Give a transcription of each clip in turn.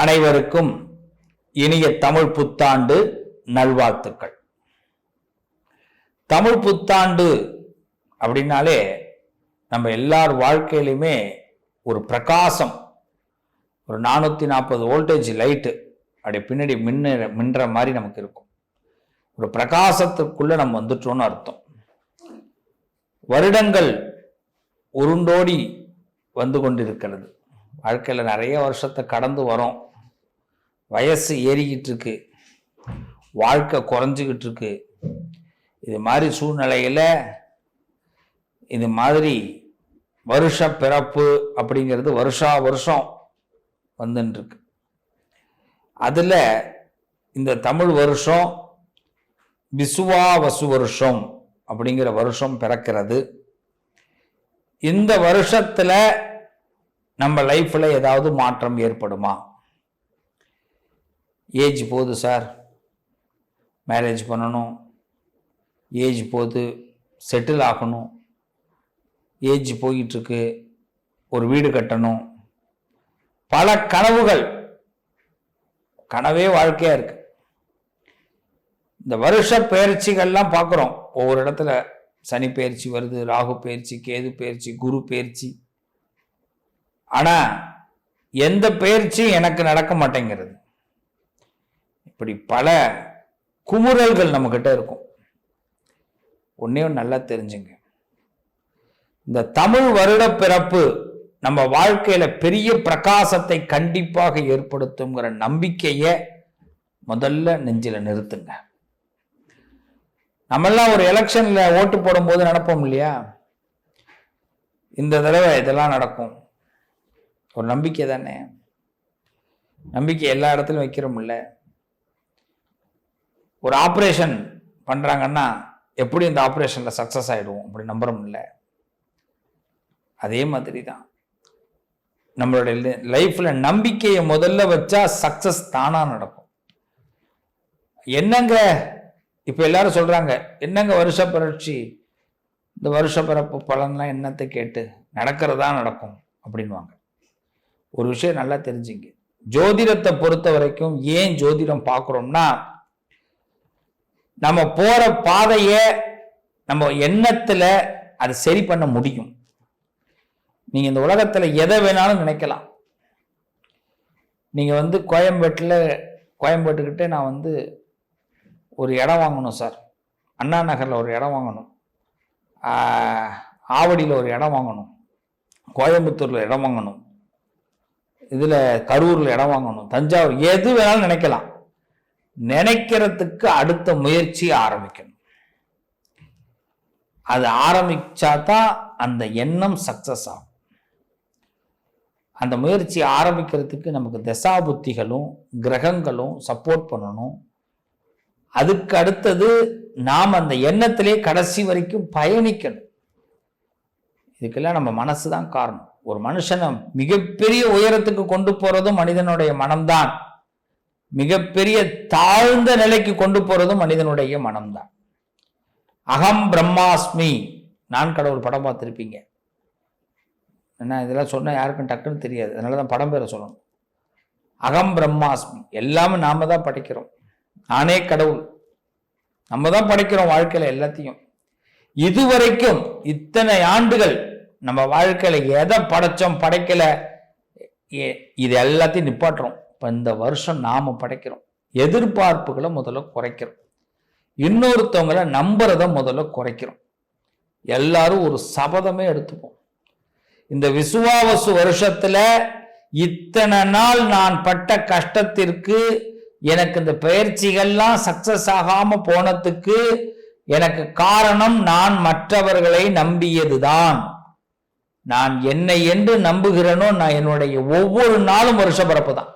அனைவருக்கும் இனிய தமிழ் புத்தாண்டு நல்வாழ்த்துக்கள். தமிழ் புத்தாண்டு அப்படின்னாலே நம்ம எல்லார் வாழ்க்கையிலுமே ஒரு பிரகாசம். ஒரு நானூற்றி நாற்பது வோல்டேஜ் லைட்டு அப்படி பின்னாடி மின்ன மின்ற மாதிரி நமக்கு இருக்கும். ஒரு பிரகாசத்துக்குள்ளே நம்ம வந்துட்டோம்னு அர்த்தம். வருடங்கள் உருண்டோடி வந்து கொண்டிருக்கிறது. வாழ்க்கையில் நிறைய வருஷத்தை கடந்து வரோம். வயசு ஏறிக்கிட்டு இருக்கு வாழ்க்கை குறைஞ்சிக்கிட்டு இருக்கு இது மாதிரி சூழ்நிலையில் இது மாதிரி வருஷ பிறப்பு அப்படிங்கிறது வருஷா வருஷம் வந்துட்டுருக்கு அதில் இந்த தமிழ் வருஷம் விசுவாவசு வருஷம் அப்படிங்கிற வருஷம் பிறக்கிறது. இந்த வருஷத்தில் நம்ம லைஃப்பில் ஏதாவது மாற்றம் ஏற்படுமா? ஏஜ் போகுது சார். மேரேஜ் பண்ணணும். ஏஜ் போகுது. செட்டில் ஆகணும். ஏஜ் போயிட்டுருக்கு. ஒரு வீடு கட்டணும். பல கனவுகள். கனவே வாழ்க்கையாக இருக்கு. இந்த வருஷ பயிற்சிகள்லாம் பார்க்குறோம் ஒவ்வொரு இடத்துல சனி பயிற்சி வருது ராகு பயிற்சி கேது பயிற்சி குரு பயிற்சி. ஆனால் எந்த பயிற்சியும் எனக்கு நடக்க மாட்டேங்கிறது. இப்படி பல குமுறல்கள் நம்மக்கிட்ட இருக்கும். ஒன்றே ஒன்று நல்லா தெரிஞ்சுங்க. இந்த தமிழ் வருட பிறப்பு நம்ம வாழ்க்கையில் பெரிய பிரகாசத்தை கண்டிப்பாக ஏற்படுத்துங்கிற நம்பிக்கையை முதல்ல நெஞ்சில் நிறுத்துங்க. நம்மெல்லாம் ஒரு எலெக்ஷனில் ஓட்டு போடும்போது நடப்போம் இல்லையா? இந்த தடவை இதெல்லாம் நடக்கும். ஒரு நம்பிக்கை தானே? நம்பிக்கை எல்லா இடத்துலையும் வைக்கிறோம்ல. ஒரு ஆப்ரேஷன் பண்ணுறாங்கன்னா எப்படி இந்த ஆப்ரேஷனில் சக்ஸஸ் ஆகிடுவோம் அப்படி நம்புறோம்ல அதே மாதிரி தான் நம்மளுடைய லைஃப்பில் நம்பிக்கையை முதல்ல வச்சா சக்சஸ் தானாக நடக்கும். என்னங்க? இப்போ எல்லாரும் சொல்கிறாங்க என்னங்க வருஷ பரட்சி? இந்த வருஷ பிறப்பு பலன்லாம் என்னத்தை கேட்டு நடக்கிறதா நடக்கும் அப்படின்வாங்க ஒரு விஷயம் நல்லா தெரிஞ்சுங்க. ஜோதிடத்தை பொறுத்த வரைக்கும் ஏன் ஜோதிடம் பார்க்குறோம்னா நம்ம போற பாதையை நம்ம எண்ணத்துல அதை சரி பண்ண முடியும். நீங்க இந்த உலகத்துல எதை வேணாலும் நினைக்கலாம். நீங்க வந்து கோயம்பேட்டில் கோயம்பேட்டுக்கிட்டே நான் வந்து ஒரு இடம் வாங்கணும் சார். அண்ணா நகரில் ஒரு இடம் வாங்கணும். ஆவடியில் ஒரு இடம் வாங்கணும். கோயம்புத்தூரில் இடம் வாங்கணும். இதில் கரூரில் இடம் வாங்கணும். தஞ்சாவூர் எது வேணாலும் நினைக்கலாம். நினைக்கிறதுக்கு அடுத்த முயற்சி ஆரம்பிக்கணும். அது ஆரம்பிச்சா தான் அந்த எண்ணம் சக்சஸ் ஆகும். அந்த முயற்சி ஆரம்பிக்கிறதுக்கு நமக்கு தசாபுத்திகளும் கிரகங்களும் சப்போர்ட் பண்ணணும். அதுக்கு அடுத்தது நாம் அந்த எண்ணத்திலே கடைசி வரைக்கும் பயணிக்கணும். இதுக்கெல்லாம் நம்ம மனசு தான் காரணம். ஒரு மனுஷனை மிகப்பெரிய உயரத்துக்கு கொண்டு போகிறதும் மனிதனுடைய மனம்தான். மிகப்பெரிய தாழ்ந்த நிலைக்கு கொண்டு போறதும் மனிதனுடைய மனம்தான். அகம் பிரம்மாஸ்மி. நான் கடவுள் படம் பார்த்துருப்பீங்க. என்ன இதெல்லாம் சொன்னால் யாருக்கும் டக்குன்னு தெரியாது. அதனால தான் படம் பேரை சொல்லணும். அகம் பிரம்மாஸ்மி. எல்லாமே நாம தான் படைக்கிறோம். நானே கடவுள். நம்ம தான் படைக்கிறோம் வாழ்க்கையில் எல்லாத்தையும். இதுவரைக்கும் இத்தனை ஆண்டுகள் நம்ம வாழ்க்கையில் எதை படைச்சோம் படைக்கலை இது எல்லாத்தையும் நிப்பாட்டுறோம். இப்போ இந்த வருஷம் நாம் படைக்கிறோம். எதிர்பார்ப்புகளை முதல்ல குறைக்கிறோம். இன்னொருத்தவங்கள நம்புறத முதல்ல குறைக்கிறோம். எல்லாரும் ஒரு சபதமே எடுத்துப்போம். இந்த விசுவாவசு வருஷத்துல இத்தனை நாள் நான் பட்ட கஷ்டத்திற்கு எனக்கு இந்த பயிற்சிகள்லாம் சக்சஸ் ஆகாம போனதுக்கு எனக்கு காரணம் நான் மற்றவர்களை நம்பியதுதான். நான் என்னை என்று நம்புகிறேனோ நான் என்னுடைய ஒவ்வொரு நாளும் வருஷ பிறப்பு தான்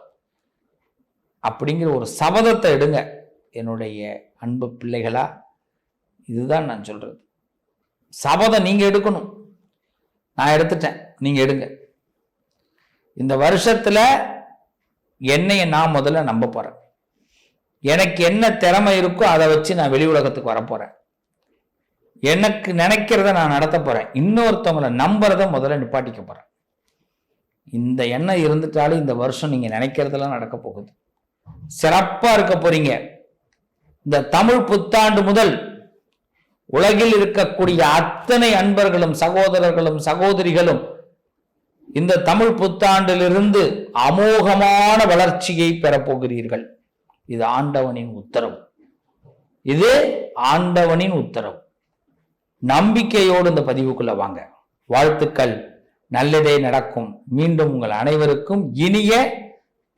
அப்படிங்கிற ஒரு சபதத்தை எடுங்க. என்னுடைய அன்பு பிள்ளைகளா இதுதான் நான் சொல்றது. சபதம் நீங்க எடுக்கணும். நான் எடுத்துட்டேன். நீங்க எடுங்க. இந்த வருஷத்துல என்னைய நான் முதல்ல நம்ப போறேன். எனக்கு என்ன திறமை இருக்கோ அதை வச்சு நான் வெளி உலகத்துக்கு வரப்போறேன் எனக்கு நினைக்கிறத நான் நடத்த போறேன். இன்னொருத்தவங்களை நம்புறத முதல்ல நிப்பாட்டிக்க போறேன். இந்த எண்ணம் இருந்துட்டாலும் இந்த வருஷம் நீங்க நினைக்கிறதெல்லாம் நடக்க போகுது. சிறப்பா இருக்க போறீங்க. இந்த தமிழ் புத்தாண்டு முதல் உலகில் இருக்கக்கூடிய அத்தனை அன்பர்களும் சகோதரர்களும் சகோதரிகளும் இந்த தமிழ் புத்தாண்டிலிருந்து அமோகமான வளர்ச்சியை பெறப்போகிறீர்கள் இது ஆண்டவனின் உத்தரவு. இது ஆண்டவனின் உத்தரவு. நம்பிக்கையோடு இந்த பதிவுக்குள்ள வாங்க. வாழ்த்துக்கள். நல்லதே நடக்கும். மீண்டும் உங்கள் அனைவருக்கும் இனிய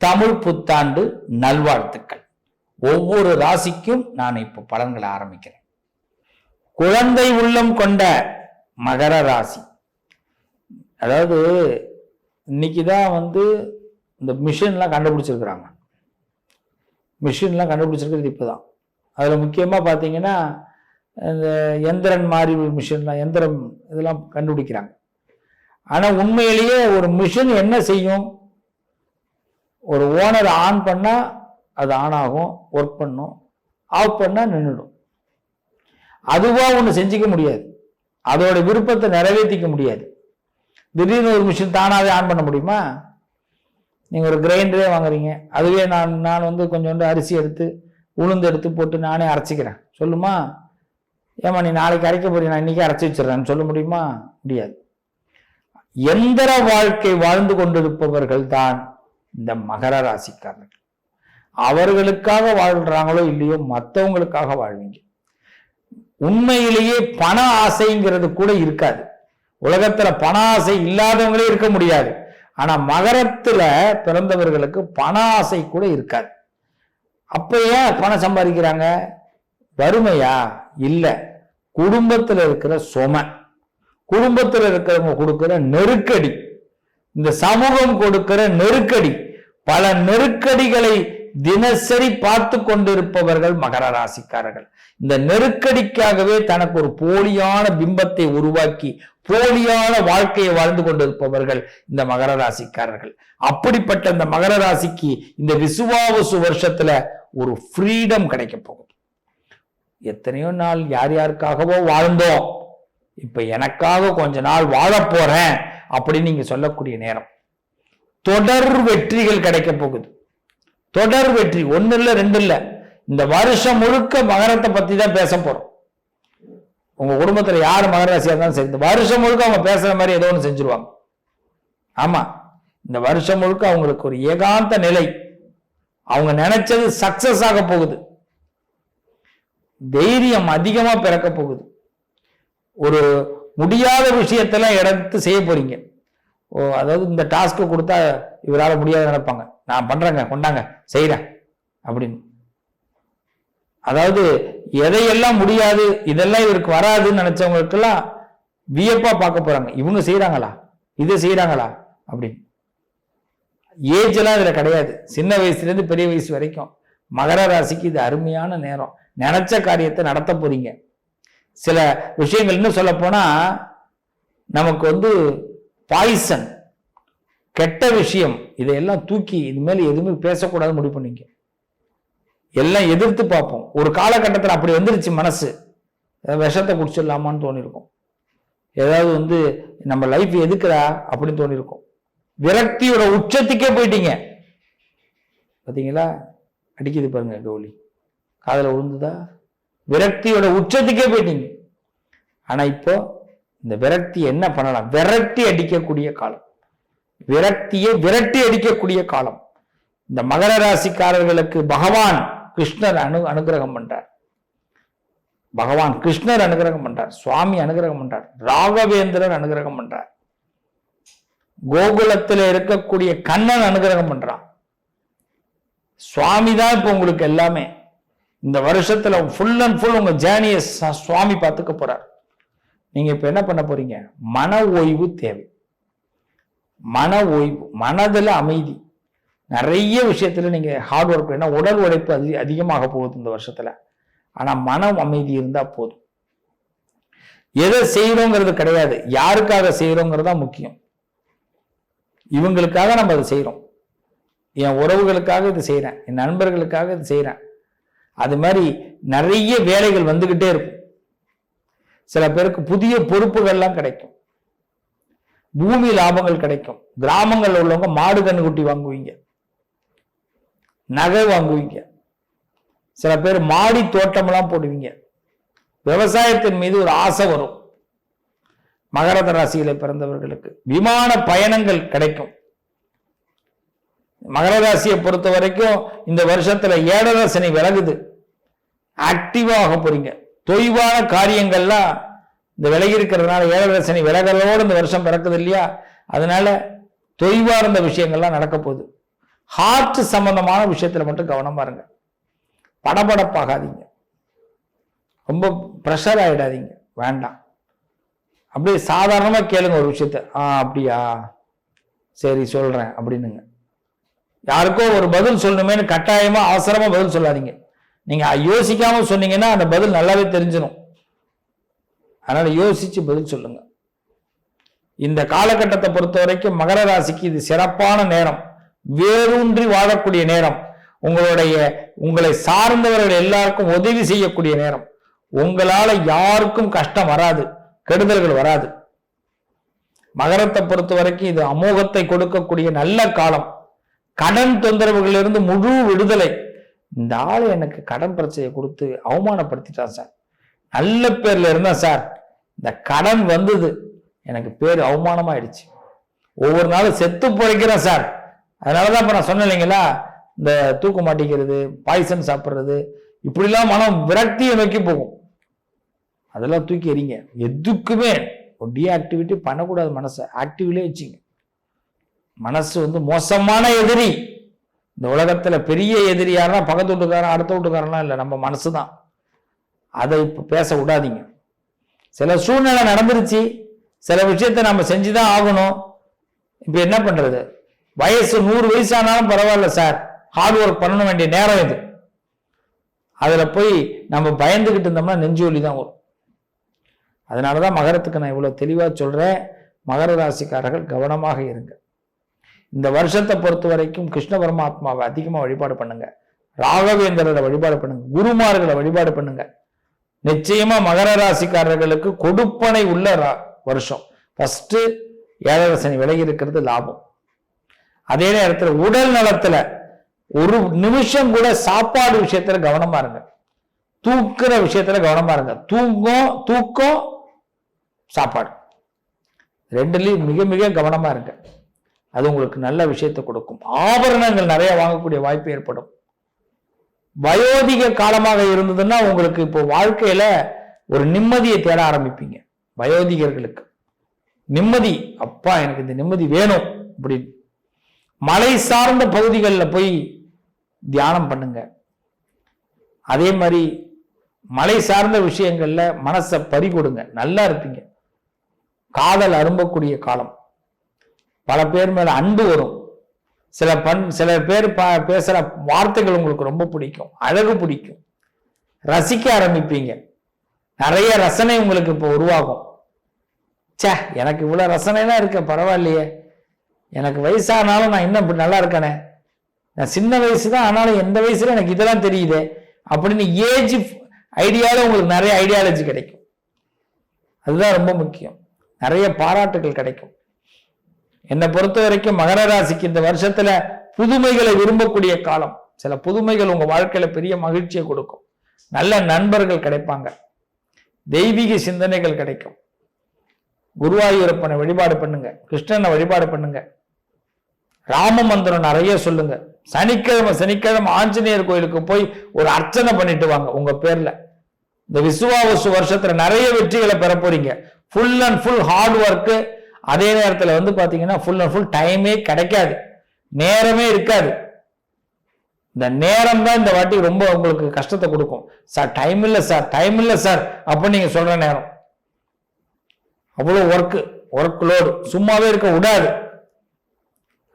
தமிழ் புத்தாண்டு நல்வாழ்த்துக்கள். ஒவ்வொரு ராசிக்கும் நான் இப்போ பலன்களை ஆரம்பிக்கிறேன். குழந்தை உள்ளம் கொண்ட மகர ராசி. அதாவது இன்னைக்கு தான் வந்து இந்த மிஷின்லாம் கண்டுபிடிச்சிருக்கிறாங்க. மிஷின்லாம் கண்டுபிடிச்சிருக்கிறது இப்போ தான். அதில் முக்கியமாக பார்த்தீங்கன்னா இந்த எந்திரன் மாதிரி மிஷின்லாம் எந்திரம் இதெல்லாம் கண்டுபிடிக்கிறாங்க. ஆனால் உண்மையிலேயே ஒரு மிஷின் என்ன செய்யும்? ஒரு ஓனர் ஆன் பண்ணால் அது ஆன் ஆகும் ஒர்க் பண்ணும் ஆஃப் பண்ணால் நின்றுடும் அதுவாக ஒன்று செஞ்சுக்க முடியாது. அதோட விருப்பத்தை நிறைவேற்றிக்க முடியாது. திடீர்னு ஒரு மிஷின் தானாகவே ஆன் பண்ண முடியுமா? நீங்கள் ஒரு கிரைண்டரே வாங்குறீங்க. அதுவே நான் நான் வந்து கொஞ்சோண்டு அரிசி எடுத்து உளுந்து எடுத்து போட்டு நானே அரைச்சிக்கிறேன். சொல்லுமா? ஏமா நீ நாளைக்கு அரைக்க போறீங்க நான் இன்னைக்கே அரைச்சி வச்சிடறேன்னு சொல்ல முடியுமா? முடியாது. எந்திர வாழ்க்கை வாழ்ந்து கொண்டிருப்பவர்கள் தான் இந்த மகர ராசிக்காரர்கள். அவர்களுக்காக வாழ்றாங்களோ இல்லையோ மற்றவங்களுக்காக வாழ்வீங்க. உண்மையிலேயே பண ஆசைங்கிறது கூட இருக்காது. உலகத்துல பண ஆசை இல்லாதவங்களே இருக்க முடியாது. ஆனா மகரத்துல பிறந்தவர்களுக்கு பண ஆசை கூட இருக்காது. அப்ப ஏன் பணம் சம்பாதிக்கிறாங்க? வறுமையா? இல்ல. குடும்பத்தில் இருக்கிற சுமை. குடும்பத்தில் இருக்கிறவங்க கொடுக்கிற நெருக்கடி. இந்த சமூகம் கொடுக்கிற நெருக்கடி. பல நெருக்கடிகளை தினசரி பார்த்து கொண்டிருப்பவர்கள் மகர ராசிக்காரர்கள். இந்த நெருக்கடிக்காகவே தனக்கு ஒரு போலியான பிம்பத்தை உருவாக்கி போலியான வாழ்க்கையை வாழ்ந்து கொண்டிருப்பவர்கள் இந்த மகர ராசிக்காரர்கள். அப்படிப்பட்ட இந்த மகர ராசிக்கு இந்த விசுவாவசு வருஷத்துல ஒரு ஃப்ரீடம் கிடைக்க போகுது. எத்தனையோ நாள் யார் யாருக்காகவோ வாழ்ந்தோம். இப்ப எனக்காக கொஞ்ச நாள் வாழப் போறேன் அப்படின்னு நீங்க சொல்லக்கூடிய நேரம். தொடர் வெற்றிகள் கிடைக்க போகுது. தொடர் வெற்றி ஒன்று இல்லை ரெண்டு இல்லை. இந்த வருஷம் முழுக்க மகரத்தை பற்றி தான் பேச போகிறோம் உங்கள் குடும்பத்தில் யார் மகராசியாக இருந்தாலும் சரி இந்த வருஷம் முழுக்க அவங்க பேசுகிற மாதிரி ஏதோ ஒன்று செஞ்சுருவாங்க. ஆமாம் இந்த வருஷம் முழுக்க அவங்களுக்கு ஒரு ஏகாந்த நிலை. அவங்க நினைச்சது சக்சஸ் ஆக போகுது. தைரியம் அதிகமாக பிறக்க போகுது. ஒரு முடியாத விஷயத்தெல்லாம் எடுத்து செய்ய போறீங்க. ஓ அதாவது இந்த டாஸ்க்கு கொடுத்தா இவரால் முடியாது நினைப்பாங்க. நான் பண்ணுறேங்க கொண்டாங்க செய்கிறேன் அப்படின்னு. அதாவது எதையெல்லாம் முடியாது இதெல்லாம் இவருக்கு வராதுன்னு நினைச்சவங்களுக்கெல்லாம் வியப்பா பார்க்க போறாங்க. இவங்க செய்யறாங்களா இது செய்யறாங்களா அப்படின்னு. ஏஜ் எல்லாம் இதுல கிடையாது. சின்ன வயசுல இருந்து பெரிய வயசு வரைக்கும். மகர ராசிக்கு இது அருமையான நேரம். நினைச்ச காரியத்தை நடத்த போறீங்க. சில விஷயங்கள் இன்னும் சொல்ல போனா நமக்கு வந்து பாய்சன் கெட்ட விஷயம். இதையெல்லாம் தூக்கி இனிமேல் எதுவுமே பேசக்கூடாது முடிவு பண்ணீங்க. எல்லாம் எதிர்த்து பார்ப்போம். ஒரு காலகட்டத்தில் அப்படி வந்துருச்சு மனசு. ஏதாவது விஷத்தை குடிச்சிடலாமான்னு தோணிருக்கும். ஏதாவது வந்து நம்ம லைஃப் எதுக்குறா அப்படின்னு தோணிருக்கும். விரக்தியோட உச்சத்துக்கே போயிட்டீங்க. பார்த்தீங்களா அடிக்குது பாருங்க கௌலி காதில் விழுந்துதா விரக்தியோட உச்சத்துக்கே போயிட்டீங்க. ஆனா இப்போ இந்த விரக்தி என்ன பண்ணலாம்? விரட்டி அடிக்கக்கூடிய காலம். விரக்தியை விரட்டி அடிக்கக்கூடிய காலம். இந்த மகர ராசிக்காரர்களுக்கு பகவான் கிருஷ்ணர் அனு அனுகிரகம் பண்றார். பகவான் கிருஷ்ணர் அனுகிரகம் பண்றார். சுவாமி அனுகிரகம் பண்றார். ராகவேந்திரர் அனுகிரகம் பண்றார். கோகுலத்தில் இருக்கக்கூடிய கண்ணன் அனுகிரகம் பண்றான். சுவாமி தான் இப்போ உங்களுக்கு எல்லாமே. இந்த வருஷத்துல ஃபுல் அண்ட் ஃபுல் உங்க ஜேர்னியை சுவாமி பார்த்துக்க போறார். நீங்க இப்ப என்ன பண்ண போறீங்க? மன ஓய்வு தேவை. மன ஓய்வு மனதில் அமைதி. நிறைய விஷயத்துல நீங்க ஹார்ட் ஒர்க் ஏன்னா உடல் உழைப்பு அதி அதிகமாக போகுது இந்த வருஷத்துல. ஆனா மனம் அமைதி இருந்தா போதும். எதை செய்யறோங்கிறது கிடையாது. யாருக்காக செய்கிறோங்கிறது தான் முக்கியம். இவங்களுக்காக நம்ம அதை செய்யறோம் என் உறவுகளுக்காக இது செய்கிறேன் என் நண்பர்களுக்காக இது செய்கிறேன் அது மாதிரி நிறைய வேலைகள் வந்துகிட்டே இருக்கும். சில பேருக்கு புதிய பொறுப்புகள்லாம் கிடைக்கும். பூமி லாபங்கள் கிடைக்கும். கிராமங்களில் உள்ளவங்க மாடு கண்ணுக்குட்டி வாங்குவீங்க. நகை வாங்குவீங்க. சில பேர் மாடி தோட்டம்லாம் போடுவீங்க. விவசாயத்தின் மீது ஒரு ஆசை வரும். மகரத ராசியில பிறந்தவர்களுக்கு விமான பயணங்கள் கிடைக்கும். மகர ராசியை பொறுத்த வரைக்கும் இந்த வருஷத்துல ஏழரை சனி விலகுது. ஆக்டிவாக போறீங்க. தொய்வான காரியங்கள்லாம் இந்த விலகி இருக்கிறதுனால ஏழரை சனி விலகலோடு இந்த வருஷம் பிறக்குது இல்லையா? அதனால தொய்வாக இருந்த விஷயங்கள்லாம் நடக்க போகுது. ஹார்ட் சம்பந்தமான விஷயத்தில் மட்டும் கவனமா இருங்க. படபடப்பாகாதீங்க. ரொம்ப ப்ரெஷர் ஆகிடாதீங்க வேண்டாம். அப்படியே சாதாரணமாக கேளுங்க ஒரு விஷயத்த. ஆ அப்படியா? சரி சொல்கிறேன் அப்படின்னுங்க. யாருக்கோ ஒரு பதில் சொல்லணுமேனு கட்டாயமாக அவசரமாக பதில் சொல்லாதீங்க. நீங்க யோசிக்காம சொன்னீங்கன்னா அந்த பதில் நல்லாவே தெரிஞ்சிடும் அதனால யோசிச்சு பதில் சொல்லுங்க. இந்த காலகட்டத்தை பொறுத்த வரைக்கும் மகர ராசிக்கு இது சிறப்பான நேரம். வேரூன்றி வாழக்கூடிய நேரம். உங்களுடைய உங்களை சார்ந்தவர்கள் எல்லாருக்கும் உதவி செய்யக்கூடிய நேரம். உங்களால யாருக்கும் கஷ்டம் வராது கெடுதல்கள் வராது. மகரத்தை பொறுத்த வரைக்கும் இது அமோகத்தை கொடுக்கக்கூடிய நல்ல காலம். கடன் தொந்தரவுகளிலிருந்து முழு விடுதலை. இந்த ஆள் எனக்கு கடன் பிரச்சனையை கொடுத்து அவமானப்படுத்திட்டான் சார். நல்ல பேர்ல இருந்தேன் சார். இந்த கடன் வந்தது. எனக்கு பேர் அவமானமாயிடுச்சு. ஒவ்வொரு நாளும் செத்து பிழைக்கிறேன் சார். அதனாலதான் இப்ப நான் சொன்னேன் இல்லைங்களா? இந்த தூக்க மாட்டிக்கிறது பாய்சன் சாப்பிட்றது இப்படிலாம் மனம் விரக்தியை நோக்கி போகும். அதெல்லாம் தூக்கி எறிங்க. எதுக்குமே டீஆக்டிவிட்டி பண்ணக்கூடாது மனசை. ஆக்டிவ்லேயே வச்சுங்க. மனசு வந்து மோசமான எதிரி. இந்த உலகத்தில் பெரிய எதிரி பக்கத்து வீட்டுக்காரன் அடுத்த வீட்டுக்காரன்லாம் இல்லை. நம்ம மனசு தான் அதை இப்போ பேச விடாதீங்க. சில சூழ்நிலை நடந்துருச்சு. சில விஷயத்த நம்ம செஞ்சு தான் ஆகணும். இப்போ என்ன பண்ணுறது வயசு நூறு வயசானாலும் பரவாயில்ல சார். ஹார்ட் ஒர்க் பண்ண வேண்டிய நேரம் இது. அதில் போய் நம்ம பயந்துக்கிட்டு இருந்தோம்னா நெஞ்சு ஒலி தான் வரும். அதனாலதான் மகரத்துக்கு நான் இவ்வளோ தெளிவாக சொல்கிறேன் மகர ராசிக்காரர்கள் கவனமாக இருங்க. இந்த வருஷத்தை பொறுத்த வரைக்கும் கிருஷ்ண பரமாத்மாவை அதிகமாக வழிபாடு பண்ணுங்க. ராகவேந்திரரை வழிபாடு பண்ணுங்க. குருமார்களை வழிபாடு பண்ணுங்க. நிச்சயமா மகர ராசிக்காரர்களுக்கு கொடுப்பனை உள்ள வருஷம். ஃபஸ்ட்டு ஏழரை சனி விலகி இருக்கிறது லாபம். அதே நேரத்தில் உடல் நலத்துல ஒரு நிமிஷம் கூட சாப்பாடு விஷயத்துல கவனமா இருங்க. தூக்குற விஷயத்துல கவனமா இருங்க. தூங்கும் தூக்கம் சாப்பாடு. ரெண்டுலேயும் மிக மிக கவனமா இருங்க. அது உங்களுக்கு நல்ல விஷயத்தை கொடுக்கும். ஆபரணங்கள் நிறைய வாங்கக்கூடிய வாய்ப்பு ஏற்படும். வயோதிக காலமாக இருந்ததுன்னா உங்களுக்கு இப்போ வாழ்க்கையில ஒரு நிம்மதியை தேட ஆரம்பிப்பீங்க. வயோதிகர்களுக்கு. நிம்மதி அப்பா எனக்கு இந்த நிம்மதி வேணும் அப்படின்னு. மலை சார்ந்த பகுதிகளில் போய் தியானம் பண்ணுங்க. அதே மாதிரி மலை சார்ந்த விஷயங்கள்ல மனசை பறி கொடுங்க நல்லா இருப்பீங்க. காதல் அரும்பக்கூடிய காலம். பல பேர் மேல அன்பு வரும். சில பண் சில பேர் ப- பேசுற வார்த்தைகள் உங்களுக்கு ரொம்ப பிடிக்கும். அழகு பிடிக்கும். ரசிக்க ஆரம்பிப்பீங்க. நிறைய ரசனை உங்களுக்கு இப்போ உருவாகும். ச்சே எனக்கு இவ்வளோ ரசனைலாம் இருக்க பரவாயில்லையே. எனக்கு வயசானாலும் நான் இன்னும் இப்படி நல்லா இருக்கனே. நான் சின்ன வயசு தான் ஆனாலும் எந்த வயசுல எனக்கு இதெல்லாம் தெரியுதே. அப்படின்னு ஏஜ் ஐடியாவில் உங்களுக்கு நிறைய ஐடியாலஜி கிடைக்கும். அதுதான் ரொம்ப முக்கியம். நிறைய பாராட்டுகள் கிடைக்கும். என்னை பொறுத்த வரைக்கும் மகர ராசிக்கு இந்த வருஷத்துல புதுமைகளை விரும்பக்கூடிய காலம். சில புதுமைகள் உங்க வாழ்க்கையில பெரிய மகிழ்ச்சியை கொடுக்கும். நல்ல நண்பர்கள் கிடைப்பாங்க. தெய்வீக சிந்தனைகள் கிடைக்கும். குருவாயூரப்பனை வழிபாடு பண்ணுங்க. கிருஷ்ணனை வழிபாடு பண்ணுங்க. ராம மந்திரம் நிறைய சொல்லுங்க. சனிக்கிழமை சனிக்கிழமை ஆஞ்சநேயர் கோயிலுக்கு போய் ஒரு அர்ச்சனை பண்ணிட்டு வாங்க உங்க பேர்ல. இந்த விசுவாவசு வருஷத்துல நிறைய வெற்றிகளை பெற போறீங்க. Full and full hard work அதே நேரத்தில் வந்து பார்த்தீங்கன்னா ஃபுல் அண்ட் ஃபுல் டைமே கிடைக்காது. நேரமே இருக்காது. இந்த நேரம் தான் இந்த வாட்டி ரொம்ப உங்களுக்கு கஷ்டத்தை கொடுக்கும். சார் டைம் இல்லை சார் டைம் இல்லை சார் அப்படின்னு நீங்கள் சொல்கிற நேரம். அவ்வளோ ஒர்க்கு ஒர்க் லோடு சும்மாவே இருக்க விடாது.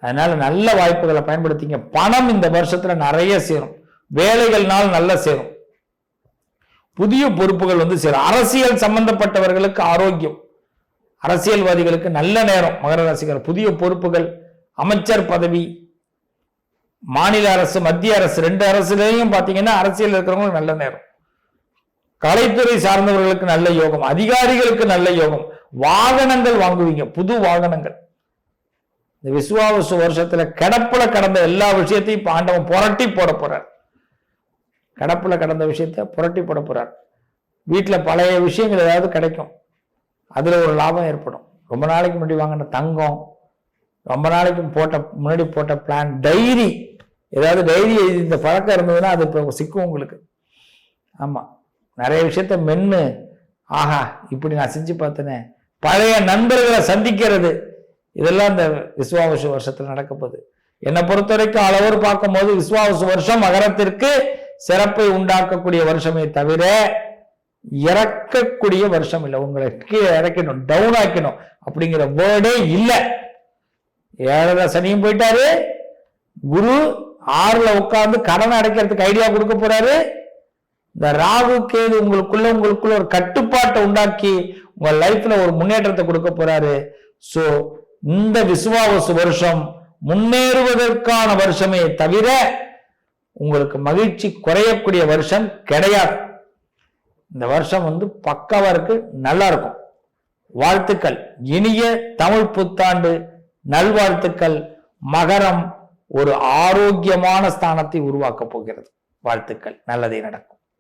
அதனால நல்ல வாய்ப்புகளை பயன்படுத்திங்க. பணம் இந்த வருஷத்துல நிறைய சேரும். வேலைகள்னால் நல்லா சேரும். புதிய பொறுப்புகள் வந்து சேரும். அரசியல் சம்பந்தப்பட்டவர்களுக்கு ஆரோக்கியம். அரசியல்வாதிகளுக்கு நல்ல நேரம். மகர ராசிக்காரர் புதிய பொறுப்புகள் அமைச்சர் பதவி மாநில அரசு மத்திய அரசு ரெண்டு அரசுலேயும் பார்த்தீங்கன்னா அரசியல் இருக்கிறவங்களுக்கு நல்ல நேரம். கலைத்துறை சார்ந்தவர்களுக்கு நல்ல யோகம் அதிகாரிகளுக்கு நல்ல யோகம். வாகனங்கள் வாங்குவீங்க புது வாகனங்கள். இந்த விசுவாவசு வருஷத்துல கடப்புல கடந்த எல்லா விஷயத்தையும் பாண்டவன் ஆண்டவன் புரட்டி போட போறார். கடப்புல கடந்த விஷயத்த புரட்டி போட போறார். வீட்டில் பழைய விஷயங்கள் ஏதாவது கிடைக்கும். அதில் ஒரு லாபம் ஏற்படும். ரொம்ப நாளைக்கு முன்னாடி வாங்கின தங்கம் ரொம்ப நாளைக்கு போட்ட முன்னாடி போட்ட பிளான் டைரி ஏதாவது டைரி எழுதி இந்த பழக்கம் இருந்ததுன்னா அது இப்போ சிக்கும் உங்களுக்கு. ஆமாம் நிறைய விஷயத்த மென்னு ஆஹா இப்படி நான் செஞ்சு பார்த்தேனே. பழைய நண்பர்களை சந்திக்கிறது. இதெல்லாம் இந்த விஸ்வாவசு வருஷத்தில் நடக்க போகுது. என்னை பொறுத்த வரைக்கும் அளவோடு பார்க்கும்போது விஸ்வாவசு வருஷம் மகரத்திற்கு சிறப்பை உண்டாக்கக்கூடிய வருஷமே தவிர இறக்கக்கூடிய வருஷம் இல்லை. உங்களை கீழே இறக்கணும் டவுன் ஆக்கணும் அப்படிங்கிற வேர்டே இல்லை. ஏழரை சனியும் போயிட்டாரு. குரு ஆறுல உட்கார்ந்து கடனை அடைக்கிறதுக்கு ஐடியா கொடுக்க போறாரு. இந்த ராகு கேது உங்களுக்குள்ள உங்களுக்குள்ள ஒரு கட்டுப்பாட்டை உண்டாக்கி உங்க லைஃப்ல ஒரு முன்னேற்றத்தை கொடுக்க போறாரு. ஸோ இந்த விசுவாவசு வருஷம் முன்னேறுவதற்கான வருஷமே தவிர உங்களுக்கு மகிழ்ச்சி குறையக்கூடிய வருஷம் கிடையாது. இந்த வருஷம் வந்து பக்காவா இருக்கு நல்லா இருக்கும். வாழ்த்துக்கள். இனிய தமிழ் புத்தாண்டு நல்வாழ்த்துக்கள். மகரம் ஒரு ஆரோக்கியமான ஸ்தானத்தை உருவாக்கப் போகிறது. வாழ்த்துக்கள். நல்லதே நடக்கும்.